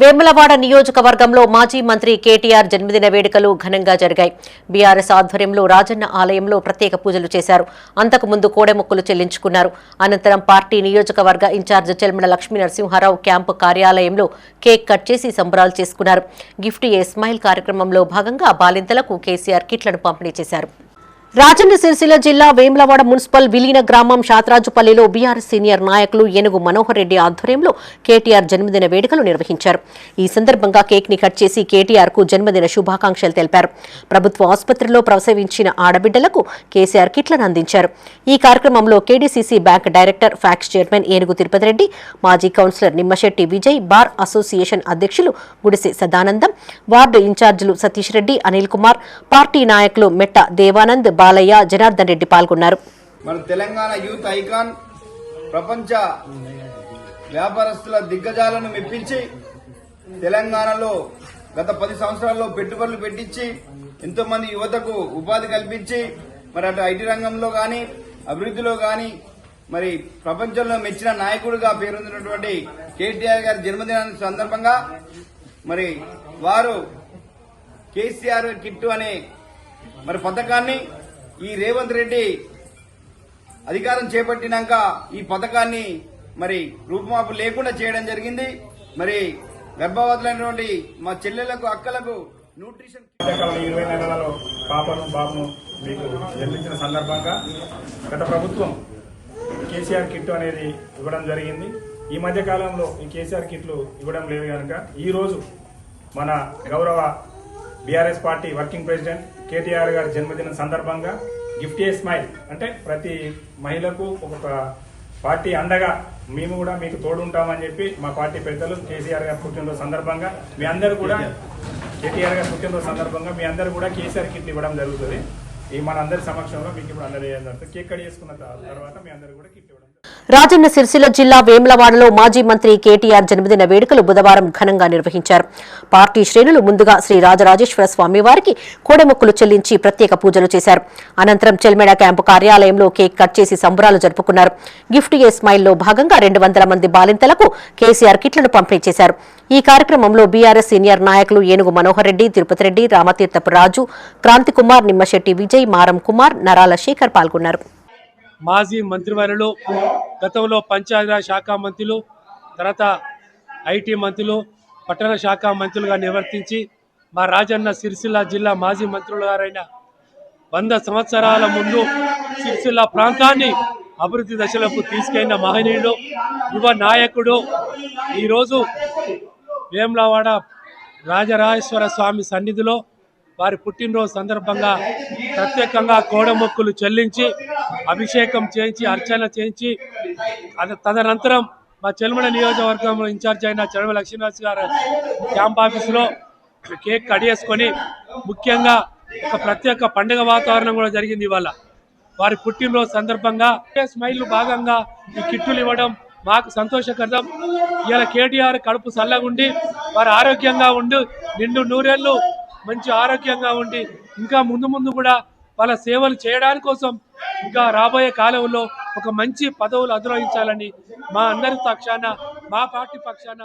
వేములవాడ నియోజకవర్గంలో మాజీ మంత్రి కేటీఆర్ జన్మదిన వేడుకలు ఘనంగా జరిగాయి. బీఆర్ఎస్ ఆధ్వర్యంలో రాజన్న ఆలయంలో ప్రత్యేక పూజలు చేశారు. అంతకుముందు కోడెముక్కులు చెల్లించుకున్నారు. అనంతరం పార్టీ నియోజకవర్గ ఇన్ఛార్జ్ చెల్మడ లక్ష్మీ నరసింహారావు క్యాంపు కార్యాలయంలో కేక్ కట్ చేసి సంబరాలు చేసుకున్నారు. గిఫ్ట్ ఏ స్మైల్ కార్యక్రమంలో భాగంగా బాలింతలకు కేసీఆర్ కిట్లను పంపిణీ చేశారు. రాజన్న సిరిసిల్ల జిల్లా వేములవాడ మున్సిపల్ విలీన గ్రామం శాతరాజుపల్లిలో బీఆర్ఎస్ సీనియర్ నాయకులు ఏనుగు మనోహర్ రెడ్డి ఆధ్వర్యంలో కేటీఆర్ జన్మదిన వేడుకలు నిర్వహించారు. ఈ సందర్భంగా కేక్ని కట్ చేసి కేటీఆర్కు జన్మదిన శుభాకాంక్షలు తెలిపారు. ప్రభుత్వ ఆసుపత్రిలో ప్రసవించిన ఆడబిడ్డలకు కేసీఆర్ కిట్లను అందించారు. ఈ కార్యక్రమంలో KDCC bank director PACS chairman Enugu Tirupati Reddy మాజీ councillor Nimmashetti Vijay bar association అధ్యక్షులు గుడిసె సదానందం వార్డు ఇన్ఛార్జీలు సతీష్ రెడ్డి అనిల్ కుమార్ పార్టీ నాయకులు మెట్ట దేవానంద్ బాలయ్య జనార్దన్ రెడ్డి పాల్గొన్నారు. మన తెలంగాణ యూత్ ఐకాన్ ప్రపంచ వ్యాపారస్తుల దిగ్గజాలను మెప్పించి తెలంగాణలో గత పది సంవత్సరాల్లో పెట్టుబడులు పెట్టించి ఎంతో మంది యువతకు ఉపాధి కల్పించి మరి అటు ఐటీ రంగంలో కానీ అభివృద్ధిలో కానీ మరి ప్రపంచంలో మెచ్చిన నాయకుడిగా పేరొందినటువంటి కేటీఆర్ గారి జన్మదినాన్ని సందర్భంగా మరి వారు కేసీఆర్ కిట్టు అనే మరి పథకాన్ని ఈ రేవంత్ రెడ్డి అధికారం చేపట్టినాక ఈ పథకాన్ని మరి రూపుమాపు లేకుండా చేయడం జరిగింది. మరి గర్భవతులైనటువంటి మా చెల్లెలకు అక్కలకు న్యూట్రిషన్ ఇరవై నెలలో పాపను బాబును మీకు జన్మించిన సందర్భంగా గత ప్రభుత్వం కేసీఆర్ కిట్ అనేది ఇవ్వడం జరిగింది. ఈ మధ్య కాలంలో ఈ కేసీఆర్ కిట్లు ఇవ్వడం లేదు కనుక ఈరోజు మన గౌరవ BRS party working president KTR గారి జన్మదినం సందర్భంగా గిఫ్ట్ ఏ స్మైల్ అంటే ప్రతి మహిళకు ఒక పార్టీ అండగా మేము కూడా మీకు తోడుంటామని చెప్పి మా పార్టీ పెద్దలు కేసీఆర్ గారి పుట్టినరోజు సందర్భంగా మీ అందరు కూడా కేటీఆర్ గారి పుట్టినరోజు సందర్భంగా మీ అందరూ కూడా కేసీఆర్ కిట్ ఇవ్వడం జరుగుతుంది ఈ మన అందరి సమక్షంలో మీకు ఇప్పుడు అందరూ కేక్ కట్ చేసుకున్న తర్వాత మీ అందరూ కూడా కిట్ ఇవ్వడం జరుగుతుంది. రాజన్న సిరిసిల్ల జిల్లా వేములవాడలో మాజీ మంత్రి కేటీఆర్ జన్మదిన వేడుకలు బుధవారం ఘనంగా నిర్వహించారు. పార్టీ శ్రేణులు ముందుగా శ్రీ రాజరాజేశ్వర స్వామి వారికి కోడెముక్కులు చెల్లించి ప్రత్యేక పూజలు చేశారు. అనంతరం చెల్మెడ క్యాంపు కార్యాలయంలో కేక్ కట్ చేసి సంబరాలు జరుపుకున్నారు. గిఫ్ట్ ఏ స్మైల్లో భాగంగా రెండు వందల మంది బాలింతలకు కేసీఆర్ కిట్లను పంపిణీ చేశారు. ఈ కార్యక్రమంలో బీఆర్ఎస్ సీనియర్ నాయకులు ఏనుగు మనోహర్ రెడ్డి తిరుపతి రెడ్డి రామతీర్థపు రాజు క్రాంతికుమార్ నిమ్మశెట్టి విజయ్ మారం కుమార్ నరాల శేఖర్ పాల్గొన్నారు. మాజీ మంత్రివర్యులు గతంలో పంచాయతీరాజ్ శాఖ మంత్రులు తర్వాత ఐటీ మంత్రులు పట్టణ శాఖ మంత్రులుగా నిర్వర్తించి మా రాజన్న సిరిసిల్ల జిల్లా మాజీ మంత్రులు గారైన వంద సంవత్సరాల ముందు సిరిసిల్ల ప్రాంతాన్ని అభివృద్ధి దశలకు తీసుకెళ్ళిన మహనీయుడు యువ నాయకుడు ఈరోజు వేములవాడ రాజరాజేశ్వర స్వామి సన్నిధిలో వారి పుట్టినరోజు సందర్భంగా ప్రత్యేకంగా కోడమొక్కులు చెల్లించి అభిషేకం చేయించి అర్చన చేయించి అది తదనంతరం మా చెల్మడ నియోజకవర్గంలో ఇన్ఛార్జ్ అయిన చెల్మ లక్ష్మీనాథ్ గారు క్యాంప్ ఆఫీసులో కేక్ కడిగేసుకొని ముఖ్యంగా ఒక ప్రత్యేక పండుగ వాతావరణం కూడా జరిగింది ఇవాళ. వారి పుట్టినరోజు సందర్భంగా స్మైల్ భాగంగా ఈ కిట్టులు ఇవ్వడం మాకు సంతోషకరం. ఇలా కేటీఆర్ కడుపు చల్లగుండి వారు ఆరోగ్యంగా ఉండి నిండు నూరేళ్ళు మంచి ఆరోగ్యంగా ఉండి ఇంకా ముందు ముందు కూడా వాళ్ళ సేవలు చేయడానికి కోసం ఇంకా రాబోయే కాలంలో ఒక మంచి పదవులు అధిరోహించాలని మా అందరి పక్షాన మా పార్టీ పక్షాన